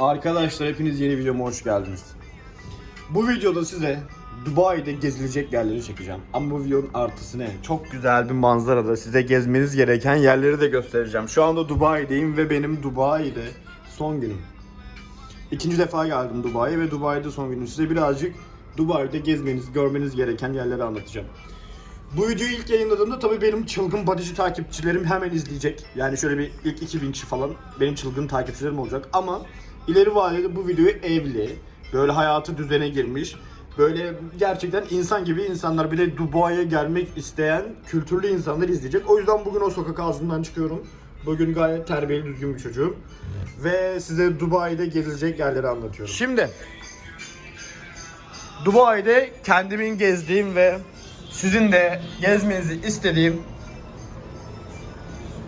Arkadaşlar hepiniz yeni videoma hoş geldiniz. Bu videoda size Dubai'de gezilecek yerleri çekeceğim. Ama bu videonun artısı ne? Çok güzel bir manzarada size gezmeniz gereken yerleri de göstereceğim. Şu anda Dubai'deyim ve benim Dubai'de son günüm. İkinci defa geldim Dubai'ye ve Dubai'de son günüm. Size birazcık Dubai'de gezmeniz, görmeniz gereken yerleri anlatacağım. Bu videoyu ilk yayınladığımda tabii benim çılgın bodyci takipçilerim hemen izleyecek. Yani şöyle bir ilk 2000 kişi falan benim çılgın takipçilerim olacak. Ama ileri vadede bu videoyu evli, böyle hayatı düzene girmiş, böyle gerçekten insan gibi insanlar bir de Dubai'ye gelmek isteyen kültürlü insanlar izleyecek. O yüzden bugün o sokak ağzından çıkıyorum. Bugün gayet terbiyeli düzgün bir çocuğum. Ve size Dubai'de gezilecek yerleri anlatıyorum. Şimdi Dubai'de kendimin gezdiğim ve sizin de gezmenizi istediğim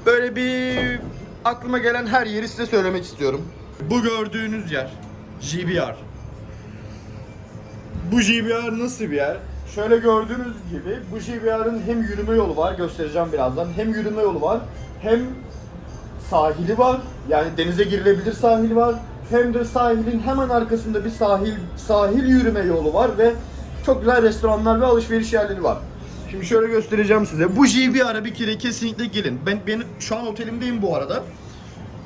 böyle bir aklıma gelen her yeri size söylemek istiyorum. Bu gördüğünüz yer JBR. Bu JBR nasıl bir yer? Şöyle gördüğünüz gibi bu JBR'ın hem yürüme yolu var göstereceğim birazdan. Hem yürüme yolu var hem sahili var. Yani denize girilebilir sahil var. Hem de sahilin hemen arkasında bir sahil sahil yürüme yolu var ve çok güzel restoranlar ve alışveriş yerleri var. Şimdi şöyle göstereceğim size. Bu JBR'a bir kere kesinlikle gelin. Ben ben şu an otelimdeyim bu arada.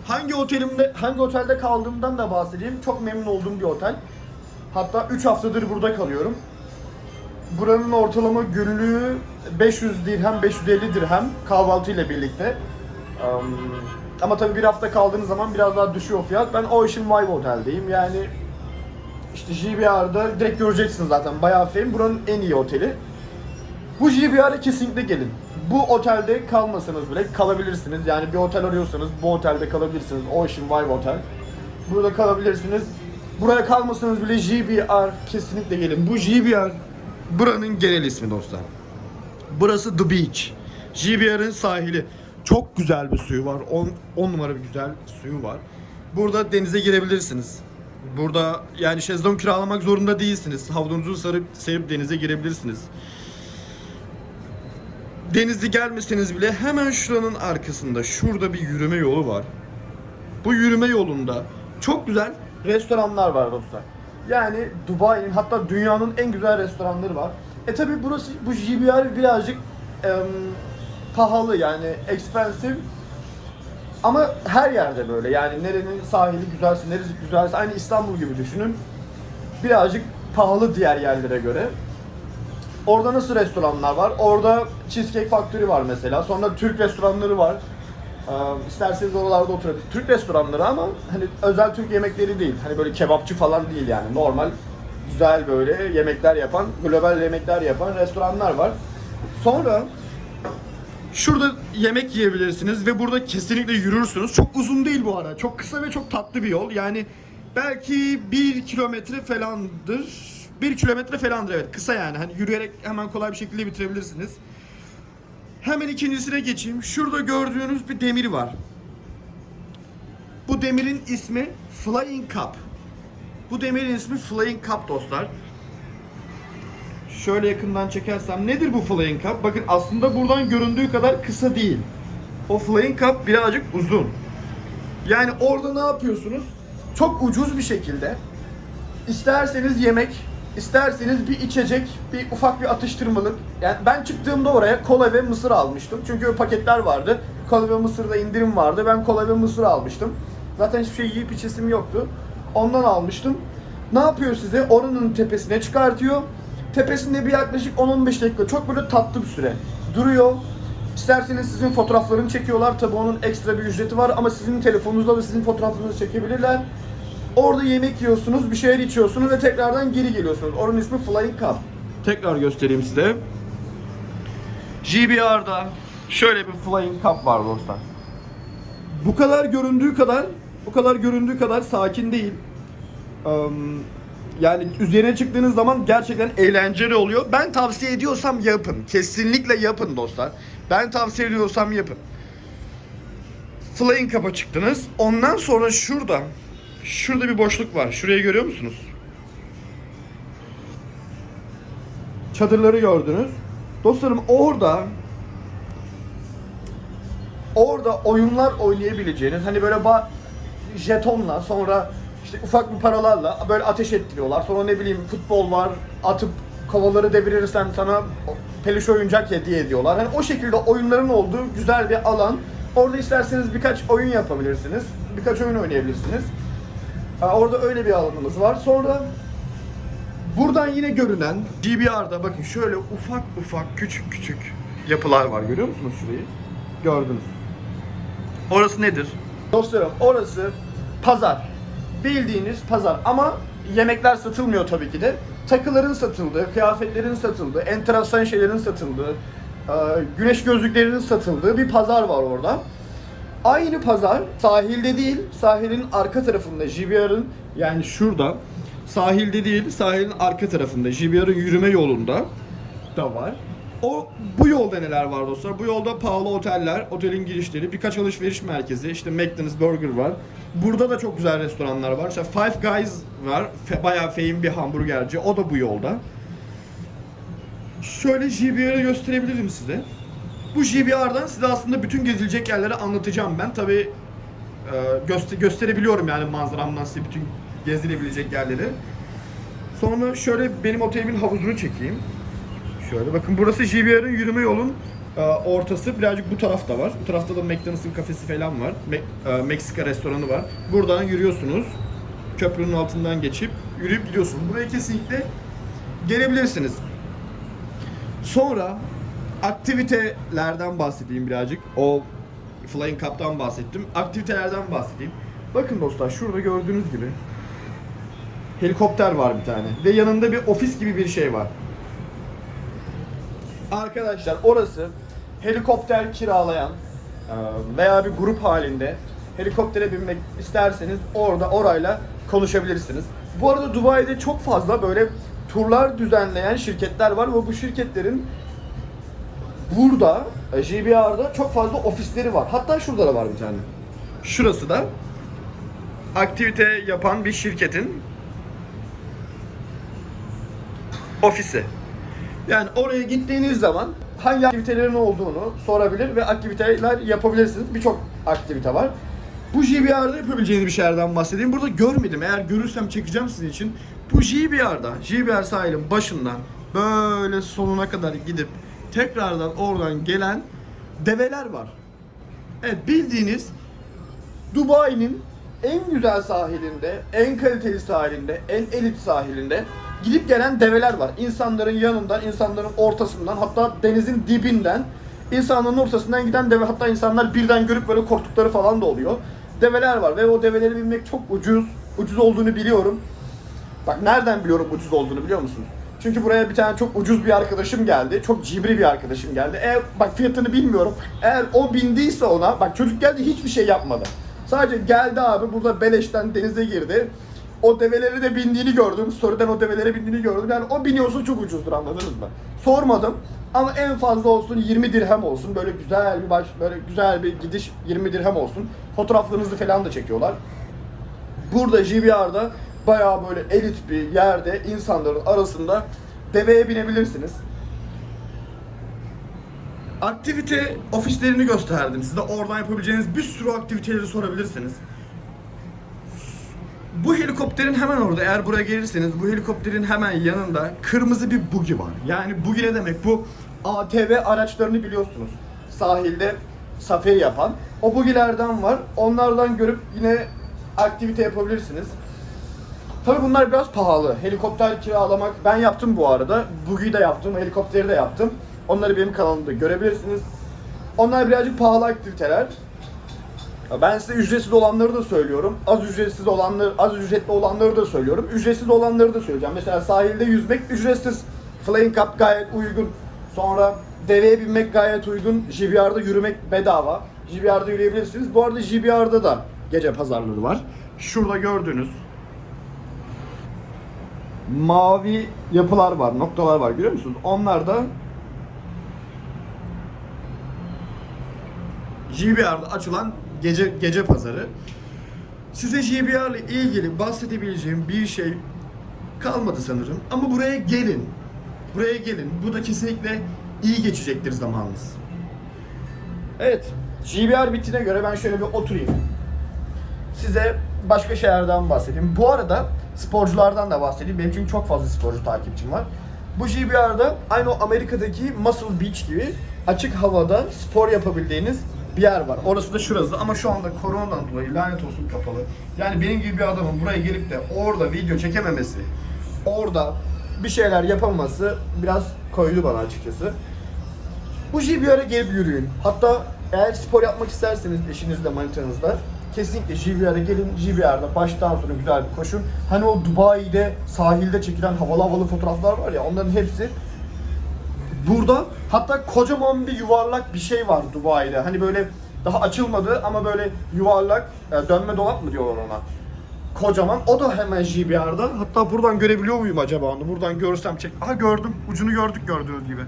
Hangi otelimde hangi otelde kaldığımdan da bahsedeyim. Çok memnun olduğum bir otel. Hatta 3 haftadır burada kalıyorum. Buranın ortalama günlüğü 500 dirhem, 550 dirhem kahvaltı ile birlikte. Um, ama tabii bir hafta kaldığınız zaman biraz daha düşüyor fiyat. Ben Ocean Vibe Otel'deyim. Yani işte JBR'da direkt göreceksiniz zaten. Bayağı fame. Buranın en iyi oteli. Bu JBR'e kesinlikle gelin. Bu otelde kalmasanız bile kalabilirsiniz. Yani bir otel arıyorsanız bu otelde kalabilirsiniz. Ocean Vibe Otel. Burada kalabilirsiniz. Buraya kalmasanız bile JBR kesinlikle gelin. Bu JBR buranın genel ismi dostlar. Burası The Beach. JBR'ın sahili. Çok güzel bir suyu var. 10 numara bir güzel suyu var. Burada denize girebilirsiniz. Burada yani şezlong kiralamak zorunda değilsiniz. Havlunuzu sarıp serip denize girebilirsiniz. Denizli gelmeseniz bile hemen şuranın arkasında şurada bir yürüme yolu var. Bu yürüme yolunda çok güzel restoranlar var dostlar. Yani Dubai'nin hatta dünyanın en güzel restoranları var. E tabi burası bu JBR birazcık em, pahalı yani expensive ama her yerde böyle yani nerenin sahili güzelse neresi güzelse aynı İstanbul gibi düşünün. Birazcık pahalı diğer yerlere göre. Orada nasıl restoranlar var? Orada Cheesecake Factory var mesela. Sonra Türk restoranları var. Ee, isterseniz oralarda oturabilir. Türk restoranları ama hani özel Türk yemekleri değil. Hani böyle kebapçı falan değil yani. Normal güzel böyle yemekler yapan, global yemekler yapan restoranlar var. Sonra Şurada yemek yiyebilirsiniz ve burada kesinlikle yürürsünüz. Çok uzun değil bu ara. Çok kısa ve çok tatlı bir yol. Yani belki bir kilometre falandır. Bir kilometre falandır evet. Kısa yani. Hani yürüyerek hemen kolay bir şekilde bitirebilirsiniz. Hemen ikincisine geçeyim. Şurada gördüğünüz bir demir var. Bu demirin ismi Flying Cup. Bu demirin ismi Flying Cup dostlar. Şöyle yakından çekersem nedir bu Flying Cup? Bakın aslında buradan göründüğü kadar kısa değil. O Flying Cup birazcık uzun. Yani orada ne yapıyorsunuz? Çok ucuz bir şekilde isterseniz yemek, isterseniz bir içecek, bir ufak bir atıştırmalık. Yani ben çıktığımda oraya kola ve mısır almıştım. Çünkü paketler vardı. Kola ve mısırda indirim vardı. Ben kola ve mısır almıştım. Zaten hiçbir şey yiyip içesim yoktu. Ondan almıştım. Ne yapıyor size? Oranın tepesine çıkartıyor. Tepesinde bir yaklaşık 10-15 dakika çok böyle tatlı bir süre duruyor. İsterseniz sizin fotoğraflarını çekiyorlar. Tabi onun ekstra bir ücreti var ama sizin telefonunuzda da sizin fotoğraflarınızı çekebilirler. Orada yemek yiyorsunuz, bir şeyler içiyorsunuz ve tekrardan geri geliyorsunuz. Oranın ismi Flying Cup. Tekrar göstereyim size. JBR'da şöyle bir Flying Cup var dostlar. Bu kadar göründüğü kadar, bu kadar göründüğü kadar sakin değil. Yani üzerine çıktığınız zaman gerçekten eğlenceli oluyor. Ben tavsiye ediyorsam yapın. Kesinlikle yapın dostlar. Ben tavsiye ediyorsam yapın. Flying Cup'a çıktınız. Ondan sonra şurada şurada bir boşluk var. Şurayı görüyor musunuz? Çadırları gördünüz. Dostlarım orada orada oyunlar oynayabileceğiniz hani böyle ba jetonla sonra işte ufak bir paralarla böyle ateş ettiriyorlar. Sonra ne bileyim futbol var, atıp kovaları devirirsen sana peluş oyuncak hediye ediyorlar. Hani o şekilde oyunların olduğu güzel bir alan. Orada isterseniz birkaç oyun yapabilirsiniz. Birkaç oyun oynayabilirsiniz. Orada öyle bir alanımız var. Sonra buradan yine görünen GBR'da bakın şöyle ufak ufak küçük küçük yapılar var. Görüyor musunuz şurayı? Gördünüz. Orası nedir? Dostlarım orası pazar. Bildiğiniz pazar ama yemekler satılmıyor tabii ki de. Takıların satıldığı, kıyafetlerin satıldığı, enteresan şeylerin satıldığı, e, güneş gözlüklerinin satıldığı bir pazar var orada. Aynı pazar sahilde değil, sahilin arka tarafında JBR'ın yani şurada sahilde değil, sahilin arka tarafında JBR'ın yürüme yolunda da var. O bu yolda neler var dostlar? Bu yolda pahalı oteller, otelin girişleri, birkaç alışveriş merkezi, işte McDonald's Burger var. Burada da çok güzel restoranlar var. İşte Five Guys var. Fe, bayağı fame bir hamburgerci. O da bu yolda. Şöyle JBR'ı gösterebilirim size. Bu JBR'dan size aslında bütün gezilecek yerleri anlatacağım ben. Tabi göster gösterebiliyorum yani manzaramdan size bütün gezilebilecek yerleri. Sonra şöyle benim otelimin havuzunu çekeyim. Şöyle bakın burası JBR'ın yürüme yolun e, ortası. Birazcık bu tarafta var. Bu tarafta da McDonald's'ın kafesi falan var. Me- e, Meksika restoranı var. Buradan yürüyorsunuz. Köprünün altından geçip yürüyüp gidiyorsunuz. Buraya kesinlikle gelebilirsiniz. Sonra aktivitelerden bahsedeyim birazcık. O Flying Cup'tan bahsettim. Aktivitelerden bahsedeyim. Bakın dostlar şurada gördüğünüz gibi helikopter var bir tane ve yanında bir ofis gibi bir şey var. Arkadaşlar orası helikopter kiralayan veya bir grup halinde helikoptere binmek isterseniz orada orayla konuşabilirsiniz. Bu arada Dubai'de çok fazla böyle turlar düzenleyen şirketler var ve bu şirketlerin burada e, JBR'da çok fazla ofisleri var. Hatta şurada da var bir tane. Şurası da aktivite yapan bir şirketin ofisi. Yani oraya gittiğiniz zaman hangi aktivitelerin olduğunu sorabilir ve aktiviteler yapabilirsiniz. Birçok aktivite var. Bu JBR'da yapabileceğiniz bir şeylerden bahsedeyim. Burada görmedim. Eğer görürsem çekeceğim sizin için. Bu JBR'da, JBR sahilin başından böyle sonuna kadar gidip tekrardan oradan gelen develer var. Evet bildiğiniz Dubai'nin en güzel sahilinde, en kaliteli sahilinde, en elit sahilinde gidip gelen develer var. İnsanların yanından, insanların ortasından, hatta denizin dibinden, insanların ortasından giden deve, hatta insanlar birden görüp böyle korktukları falan da oluyor. Develer var ve o develeri binmek çok ucuz. Ucuz olduğunu biliyorum. Bak nereden biliyorum ucuz olduğunu biliyor musunuz? Çünkü buraya bir tane çok ucuz bir arkadaşım geldi. Çok cimri bir arkadaşım geldi. Eğer bak fiyatını bilmiyorum. Eğer o bindiyse ona bak çocuk geldi hiçbir şey yapmadı. Sadece geldi abi burada beleşten denize girdi. O develeri de bindiğini gördüm. Story'den o develere bindiğini gördüm. Yani o biniyorsa çok ucuzdur anladınız mı? Sormadım. Ama en fazla olsun 20 dirhem olsun. Böyle güzel bir baş, böyle güzel bir gidiş 20 dirhem olsun. Fotoğraflarınızı falan da çekiyorlar. Burada JBR'da bayağı böyle elit bir yerde insanların arasında deveye binebilirsiniz. Aktivite ofislerini gösterdim size. Oradan yapabileceğiniz bir sürü aktiviteleri sorabilirsiniz. Bu helikopterin hemen orada eğer buraya gelirseniz bu helikopterin hemen yanında kırmızı bir bugi var. Yani bugi ne demek? Bu ATV araçlarını biliyorsunuz. Sahilde safari yapan. O bugilerden var. Onlardan görüp yine aktivite yapabilirsiniz. Tabii bunlar biraz pahalı. Helikopter kiralamak ben yaptım bu arada. Bugi'yi de yaptım, helikopteri de yaptım. Onları benim kanalımda görebilirsiniz. Onlar birazcık pahalı aktiviteler. Ben size ücretsiz olanları da söylüyorum. Az ücretsiz olanları, az ücretli olanları da söylüyorum. Ücretsiz olanları da söyleyeceğim. Mesela sahilde yüzmek ücretsiz. Flying Cup gayet uygun. Sonra deveye binmek gayet uygun. JBR'da yürümek bedava. JBR'da yürüyebilirsiniz. Bu arada JBR'da da gece pazarları var. Şurada gördüğünüz mavi yapılar var, noktalar var görüyor musunuz? Onlar da JBR'da açılan gece gece pazarı. Size JBR ile ilgili bahsedebileceğim bir şey kalmadı sanırım. Ama buraya gelin. Buraya gelin. Bu da kesinlikle iyi geçecektir zamanınız. Evet. JBR bittiğine göre ben şöyle bir oturayım. Size başka şeylerden bahsedeyim. Bu arada sporculardan da bahsedeyim. Benim çünkü çok fazla sporcu takipçim var. Bu GBR'da aynı o Amerika'daki Muscle Beach gibi açık havada spor yapabildiğiniz bir yer var. Orası da şurası ama şu anda koronadan dolayı lanet olsun kapalı. Yani benim gibi bir adamın buraya gelip de orada video çekememesi, orada bir şeyler yapamaması biraz koydu bana açıkçası. Bu GBR'e gelip yürüyün. Hatta eğer spor yapmak isterseniz eşinizle, manitanızla kesinlikle GBR'e gelin. GBR'da baştan sona güzel bir koşun. Hani o Dubai'de sahilde çekilen havalı havalı fotoğraflar var ya onların hepsi burada. Hatta kocaman bir yuvarlak bir şey var Dubai'de. Hani böyle daha açılmadı ama böyle yuvarlak e, dönme dolap mı diyorlar ona. Kocaman. O da hemen GBR'da. Hatta buradan görebiliyor muyum acaba onu? Buradan görsem çek. Aha gördüm. Ucunu gördük gördüğünüz gibi.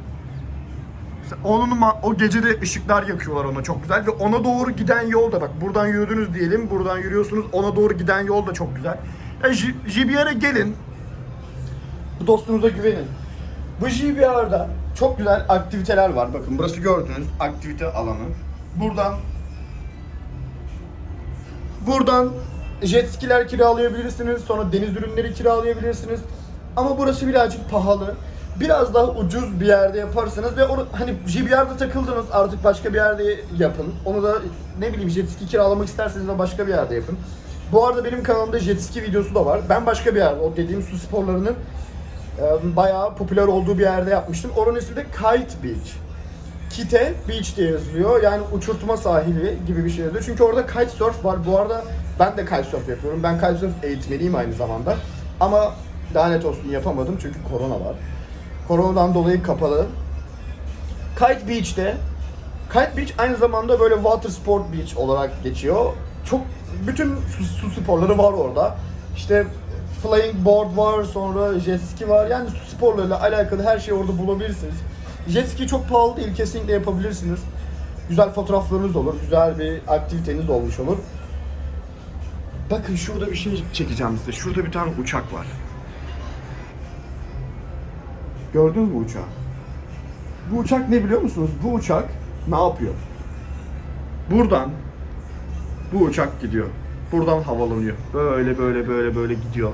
Onun o gece de ışıklar yakıyorlar ona çok güzel ve ona doğru giden yol da bak buradan yürüdünüz diyelim buradan yürüyorsunuz ona doğru giden yol da çok güzel. Ya J- JBR'e gelin. Bu dostunuza güvenin. Bu JBR'da çok güzel aktiviteler var. Bakın burası gördüğünüz aktivite alanı. Buradan Buradan jet skiler kiralayabilirsiniz. Sonra deniz ürünleri kiralayabilirsiniz. Ama burası birazcık pahalı. Biraz daha ucuz bir yerde yaparsanız ve onu hani JBR'de takıldınız artık başka bir yerde yapın. Onu da ne bileyim jet ski kiralamak isterseniz de başka bir yerde yapın. Bu arada benim kanalımda jet ski videosu da var. Ben başka bir yerde o dediğim su sporlarının e, bayağı popüler olduğu bir yerde yapmıştım. Oranın ismi de Kite Beach. Kite Beach diye yazılıyor. Yani uçurtma sahili gibi bir şey yazıyor. Çünkü orada kitesurf var. Bu arada ben de kitesurf yapıyorum. Ben kitesurf eğitmeniyim aynı zamanda. Ama lanet olsun yapamadım çünkü korona var. Koronadan dolayı kapalı. Kite Beach'te Kite Beach aynı zamanda böyle water sport beach olarak geçiyor. Çok bütün su, su sporları var orada. İşte flying board var, sonra jet ski var. Yani su sporlarıyla alakalı her şeyi orada bulabilirsiniz. Jet ski çok pahalı değil, kesinlikle yapabilirsiniz. Güzel fotoğraflarınız olur, güzel bir aktiviteniz olmuş olur. Bakın şurada bir şey çekeceğim size. Şurada bir tane uçak var. Gördünüz mü uçağı? Bu uçak ne biliyor musunuz? Bu uçak ne yapıyor? Buradan bu uçak gidiyor. Buradan havalanıyor. Böyle böyle böyle böyle gidiyor.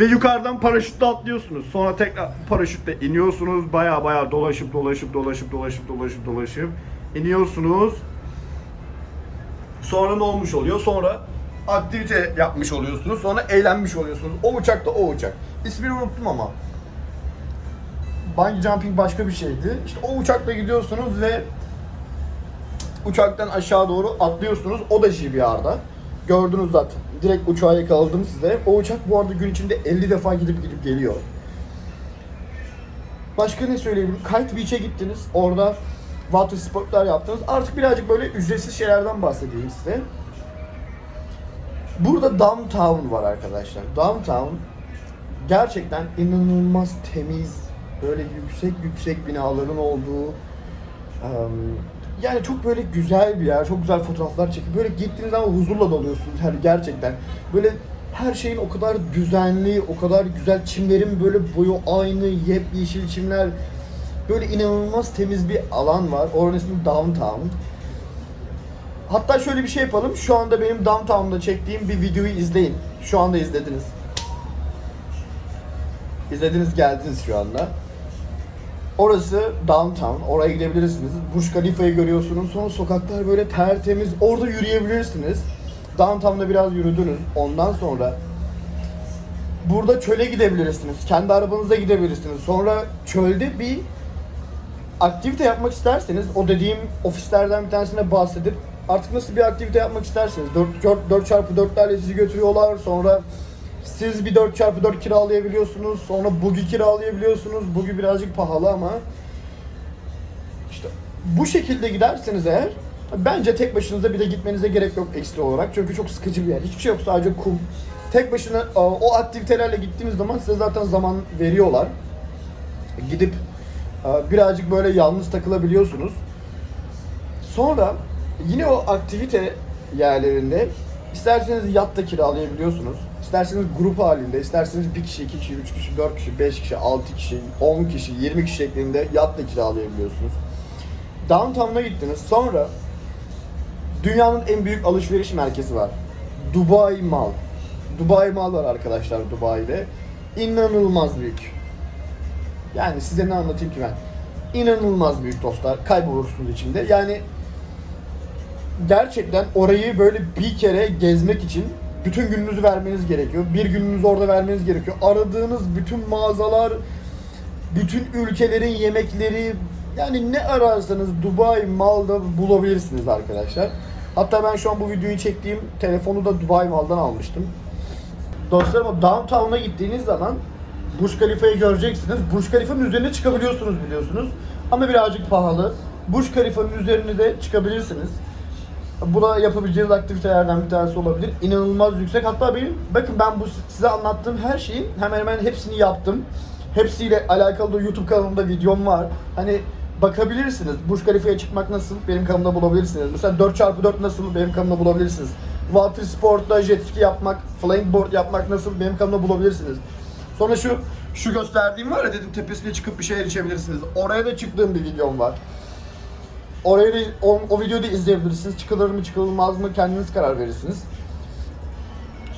Ve yukarıdan paraşütle atlıyorsunuz. Sonra tekrar paraşütle iniyorsunuz. Baya baya dolaşıp dolaşıp dolaşıp dolaşıp dolaşıp dolaşıp iniyorsunuz. Sonra ne olmuş oluyor? Sonra aktivite yapmış oluyorsunuz. Sonra eğlenmiş oluyorsunuz. O uçak da o uçak. İsmini unuttum ama. Bungee jumping başka bir şeydi. İşte o uçakla gidiyorsunuz ve uçaktan aşağı doğru atlıyorsunuz. O da JBR'da. Gördünüz zaten. Direkt uçağa yakaladım size. O uçak bu arada gün içinde 50 defa gidip gidip geliyor. Başka ne söyleyebilirim? Kite Beach'e gittiniz. Orada water sportlar yaptınız. Artık birazcık böyle ücretsiz şeylerden bahsedeyim size. Burada downtown var arkadaşlar. Downtown gerçekten inanılmaz temiz, böyle yüksek yüksek binaların olduğu, yani çok böyle güzel bir yer, çok güzel fotoğraflar çekip böyle gittiğiniz zaman huzurla doluyorsunuz yani gerçekten. Böyle her şeyin o kadar düzenli, o kadar güzel çimlerin böyle boyu aynı, yepyeşil çimler. Böyle inanılmaz temiz bir alan var. Oranın ismi Downtown. Hatta şöyle bir şey yapalım. Şu anda benim Downtown'da çektiğim bir videoyu izleyin. Şu anda izlediniz. İzlediniz geldiniz şu anda. Orası downtown. Oraya gidebilirsiniz. Burj Khalifa'yı görüyorsunuz. Sonra sokaklar böyle tertemiz. Orada yürüyebilirsiniz. Downtown'da biraz yürüdünüz. Ondan sonra burada çöle gidebilirsiniz. Kendi arabanıza gidebilirsiniz. Sonra çölde bir aktivite yapmak isterseniz o dediğim ofislerden bir tanesine bahsedip artık nasıl bir aktivite yapmak isterseniz 4, 4, 4x4'lerle sizi götürüyorlar sonra siz bir 4x4 kiralayabiliyorsunuz sonra buggy kiralayabiliyorsunuz. Buggy birazcık pahalı ama işte bu şekilde giderseniz eğer bence tek başınıza bir de gitmenize gerek yok ekstra olarak. Çünkü çok sıkıcı bir yer. Hiçbir şey yok sadece kum. Tek başına o aktivitelerle gittiğiniz zaman size zaten zaman veriyorlar. Gidip birazcık böyle yalnız takılabiliyorsunuz. Sonra yine o aktivite yerlerinde isterseniz yat da kiralayabiliyorsunuz. İsterseniz grup halinde, isterseniz bir kişi, iki kişi, üç kişi, dört kişi, beş kişi, altı kişi, on kişi, yirmi kişi şeklinde yat da kiralayabiliyorsunuz. Downtown'a gittiniz. Sonra dünyanın en büyük alışveriş merkezi var. Dubai Mall. Dubai Mall var arkadaşlar Dubai'de. İnanılmaz büyük. Yani size ne anlatayım ki ben? İnanılmaz büyük dostlar. Kaybolursunuz içinde. Yani gerçekten orayı böyle bir kere gezmek için bütün gününüzü vermeniz gerekiyor. Bir gününüzü orada vermeniz gerekiyor. Aradığınız bütün mağazalar, bütün ülkelerin yemekleri, yani ne ararsanız Dubai Mall'da bulabilirsiniz arkadaşlar. Hatta ben şu an bu videoyu çektiğim telefonu da Dubai Mall'dan almıştım. Dostlarım downtown'a gittiğiniz zaman Burj Khalifa'yı göreceksiniz. Burj Khalifa'nın üzerine çıkabiliyorsunuz biliyorsunuz. Ama birazcık pahalı. Burj Khalifa'nın üzerine de çıkabilirsiniz. Bu da yapabileceğiniz aktivitelerden bir tanesi olabilir. İnanılmaz yüksek. Hatta benim, bakın ben bu size anlattığım her şeyin hemen hemen hepsini yaptım. Hepsiyle alakalı da YouTube kanalımda videom var. Hani bakabilirsiniz. Burj Khalifa'ya çıkmak nasıl? Benim kanalımda bulabilirsiniz. Mesela 4x4 nasıl? Benim kanalımda bulabilirsiniz. Water sport'ta jet ski yapmak, flying board yapmak nasıl? Benim kanalımda bulabilirsiniz. Sonra şu şu gösterdiğim var ya dedim tepesine çıkıp bir şeyler içebilirsiniz. Oraya da çıktığım bir videom var. Orayı da, o, o videoyu da izleyebilirsiniz. Çıkılır mı çıkılmaz mı kendiniz karar verirsiniz.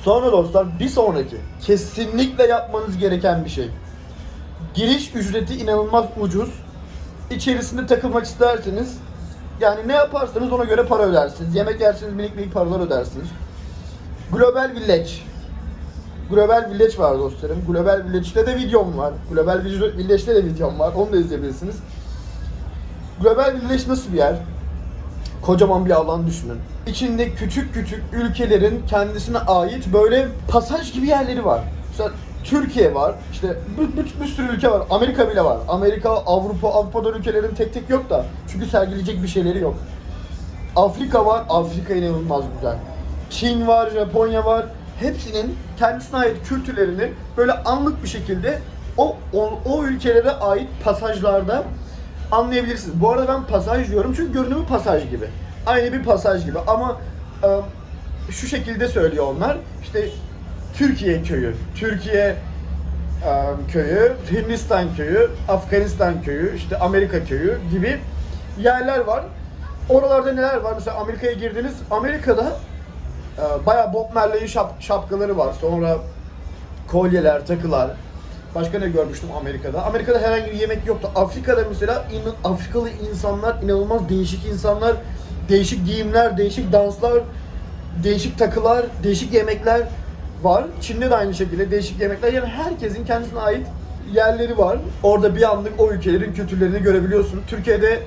Sonra dostlar bir sonraki kesinlikle yapmanız gereken bir şey. Giriş ücreti inanılmaz ucuz. İçerisinde takılmak isterseniz yani ne yaparsanız ona göre para ödersiniz. Yemek yerseniz minik minik paralar ödersiniz. Global Village. Global Village var dostlarım. Global Village'de de videom var. Global Village'de de videom var. Onu da izleyebilirsiniz. Global Village nasıl bir yer? Kocaman bir alan düşünün. İçinde küçük küçük ülkelerin kendisine ait böyle pasaj gibi yerleri var. Mesela Türkiye var, işte bir, bir, bir sürü ülke var. Amerika bile var. Amerika, Avrupa, Avrupa'da ülkelerin tek tek yok da. Çünkü sergileyecek bir şeyleri yok. Afrika var, Afrika inanılmaz güzel. Çin var, Japonya var. Hepsinin kendisine ait kültürlerini böyle anlık bir şekilde o, o, o ülkelere ait pasajlarda anlayabilirsiniz. Bu arada ben pasaj diyorum çünkü görünümü pasaj gibi. Aynı bir pasaj gibi ama e, şu şekilde söylüyor onlar. İşte Türkiye köyü, Türkiye e, köyü, Hindistan köyü, Afganistan köyü, işte Amerika köyü gibi yerler var. Oralarda neler var? Mesela Amerika'ya girdiniz. Amerika'da e, bayağı Bob Marley'in şap, şapkaları var. Sonra kolyeler, takılar. Başka ne görmüştüm Amerika'da? Amerika'da herhangi bir yemek yoktu. Afrika'da mesela inan- Afrikalı insanlar inanılmaz değişik insanlar, değişik giyimler, değişik danslar, değişik takılar, değişik yemekler var. Çin'de de aynı şekilde değişik yemekler. Yani herkesin kendisine ait yerleri var. Orada bir anlık o ülkelerin kültürlerini görebiliyorsun. Türkiye'de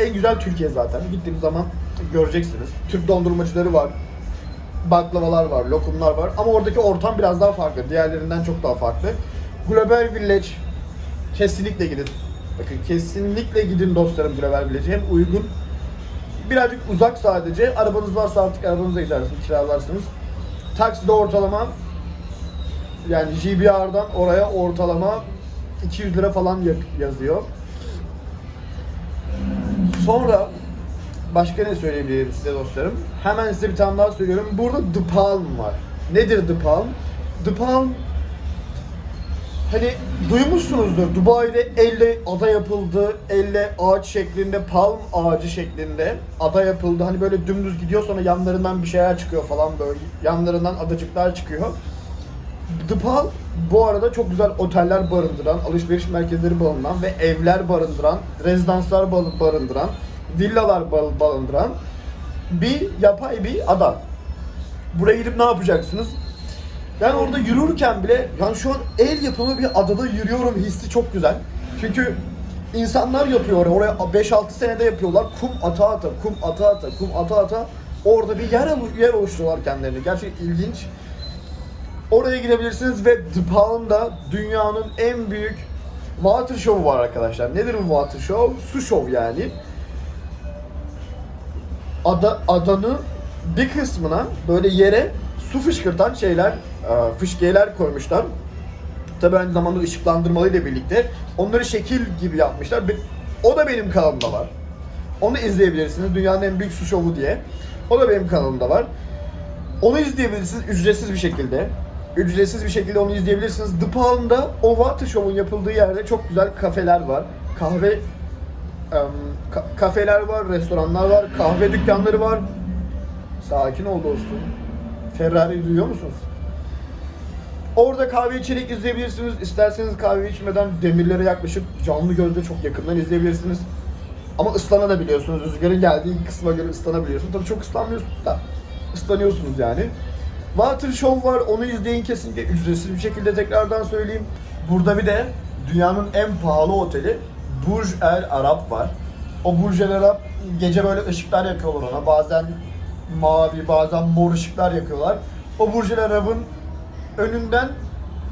en güzel Türkiye zaten. Gittiğiniz zaman göreceksiniz. Türk dondurmacıları var. Baklavalar var, lokumlar var. Ama oradaki ortam biraz daha farklı. Diğerlerinden çok daha farklı. Global Village kesinlikle gidin. Bakın kesinlikle gidin dostlarım Global Village'e. Hem uygun, birazcık uzak sadece. Arabanız varsa artık arabanızla gidersiniz, kiralarsınız. Takside ortalama yani JBR'dan oraya ortalama 200 lira falan ya- yazıyor. Sonra başka ne söyleyebilirim size dostlarım? Hemen size bir tane daha söylüyorum. Burada The Palm var. Nedir The Palm? The Palm Hani duymuşsunuzdur Dubai'de elle ada yapıldı, elle ağaç şeklinde, palm ağacı şeklinde ada yapıldı. Hani böyle dümdüz gidiyor sonra yanlarından bir şeyler çıkıyor falan böyle. Yanlarından adacıklar çıkıyor. The Palm bu arada çok güzel oteller barındıran, alışveriş merkezleri barındıran ve evler barındıran, rezidanslar bar- barındıran, villalar bar- barındıran bir yapay bir ada. Buraya gidip ne yapacaksınız? Ben orada yürürken bile yani şu an el yapımı bir adada yürüyorum hissi çok güzel. Çünkü insanlar yapıyor oraya 5-6 senede yapıyorlar. Kum ata ata, kum ata ata, kum ata ata orada bir yer, yer oluşturuyorlar kendilerine. Gerçekten ilginç. Oraya gidebilirsiniz ve The Palm'da dünyanın en büyük water show'u var arkadaşlar. Nedir bu water show? Su show yani. Ada, adanın bir kısmına böyle yere su fışkırtan şeyler, fışkiyeler koymuşlar. Tabii aynı zamanda ışıklandırmalıyla birlikte. Onları şekil gibi yapmışlar. O da benim kanalımda var. Onu izleyebilirsiniz. Dünyanın en büyük su şovu diye. O da benim kanalımda var. Onu izleyebilirsiniz ücretsiz bir şekilde. Ücretsiz bir şekilde onu izleyebilirsiniz. The Palm'da o water show'un yapıldığı yerde çok güzel kafeler var. Kahve em, ka- kafeler var, restoranlar var, kahve dükkanları var. Sakin ol dostum. Ferrari duyuyor musunuz? Orada kahve içerek izleyebilirsiniz. İsterseniz kahve içmeden demirlere yaklaşıp canlı gözle çok yakından izleyebilirsiniz. Ama ıslanabiliyorsunuz. Rüzgarın geldiği kısma göre ıslanabiliyorsunuz. Tabii çok ıslanmıyorsunuz da ıslanıyorsunuz yani. Water Show var. Onu izleyin kesinlikle. Ücretsiz bir şekilde tekrardan söyleyeyim. Burada bir de dünyanın en pahalı oteli Burj El Arab var. O Burj El Arab gece böyle ışıklar yakıyorlar ona. Bazen mavi, bazen mor ışıklar yakıyorlar. O Burj El Arab'ın önünden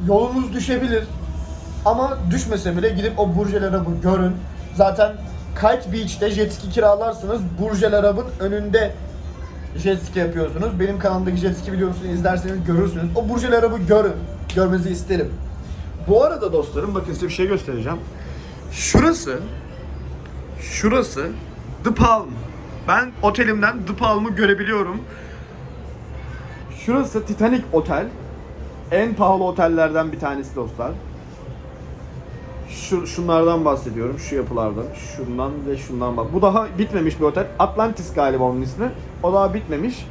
yolunuz düşebilir. Ama düşmese bile gidip o Burj Arab'ı görün. Zaten Kite Beach'te jet ski kiralarsınız. Burj Arab'ın önünde jet ski yapıyorsunuz. Benim kanalımdaki jet ski videosunu izlerseniz görürsünüz. O Burj Arab'ı görün. Görmenizi isterim. Bu arada dostlarım bakın size bir şey göstereceğim. Şurası Şurası The Palm. Ben otelimden The Palm'ı görebiliyorum. Şurası Titanic Otel. En pahalı otellerden bir tanesi dostlar. Şu, şunlardan bahsediyorum, şu yapılardan. Şundan ve şundan bak. Bu daha bitmemiş bir otel. Atlantis galiba onun ismi. O daha bitmemiş.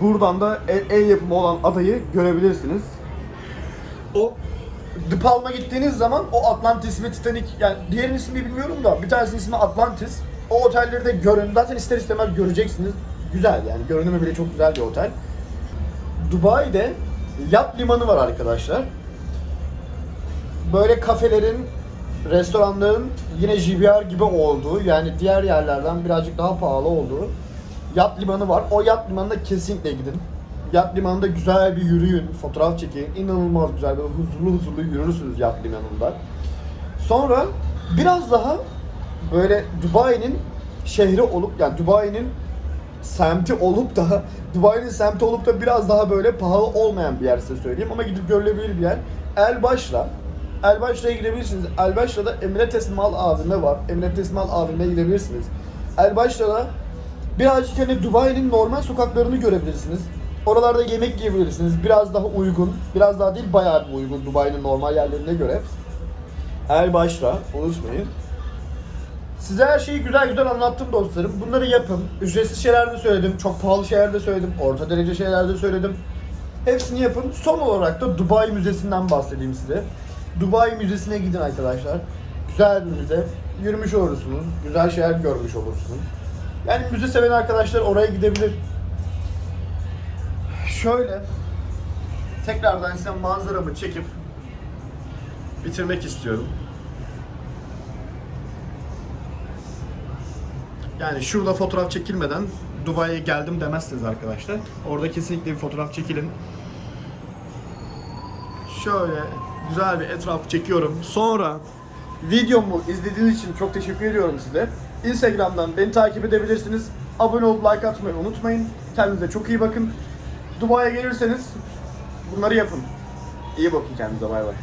Buradan da el, el yapımı olan adayı görebilirsiniz. O The Palm'a gittiğiniz zaman o Atlantis ve Titanic yani diğerinin ismini bilmiyorum da bir tanesinin ismi Atlantis. O otelleri de görün. Zaten ister istemez göreceksiniz. Güzel yani görünümü bile çok güzel bir otel. Dubai'de yat limanı var arkadaşlar. Böyle kafelerin, restoranların yine JBR gibi olduğu yani diğer yerlerden birazcık daha pahalı olduğu yat limanı var. O yat limanına kesinlikle gidin. Yat limanında güzel bir yürüyün, fotoğraf çekin. İnanılmaz güzel, böyle huzurlu huzurlu yürürsünüz yat limanında. Sonra biraz daha böyle Dubai'nin şehri olup yani Dubai'nin semti olup da Dubai'nin semti olup da biraz daha böyle pahalı olmayan bir yer size söyleyeyim ama gidip görülebilir bir yer. El Başra. El Başra'ya gidebilirsiniz. El Başra'da Emirates Mal AVM var. Emirates Mal AVM'ye gidebilirsiniz. El Başra'da birazcık hani Dubai'nin normal sokaklarını görebilirsiniz. Oralarda yemek yiyebilirsiniz. Biraz daha uygun. Biraz daha değil bayağı bir uygun Dubai'nin normal yerlerine göre. El Başra unutmayın. Size her şeyi güzel güzel anlattım dostlarım. Bunları yapın. Ücretsiz şeyler de söyledim. Çok pahalı şeyler de söyledim. Orta derece şeyler de söyledim. Hepsini yapın. Son olarak da Dubai Müzesi'nden bahsedeyim size. Dubai Müzesi'ne gidin arkadaşlar. Güzel bir müze. Yürümüş olursunuz. Güzel şeyler görmüş olursunuz. Yani müze seven arkadaşlar oraya gidebilir. Şöyle tekrardan size manzaramı çekip bitirmek istiyorum. Yani şurada fotoğraf çekilmeden Dubai'ye geldim demezsiniz arkadaşlar. Orada kesinlikle bir fotoğraf çekilin. Şöyle güzel bir etraf çekiyorum. Sonra videomu izlediğiniz için çok teşekkür ediyorum size. Instagram'dan beni takip edebilirsiniz. Abone olup like atmayı unutmayın. Kendinize çok iyi bakın. Dubai'ye gelirseniz bunları yapın. İyi bakın kendinize bay bay.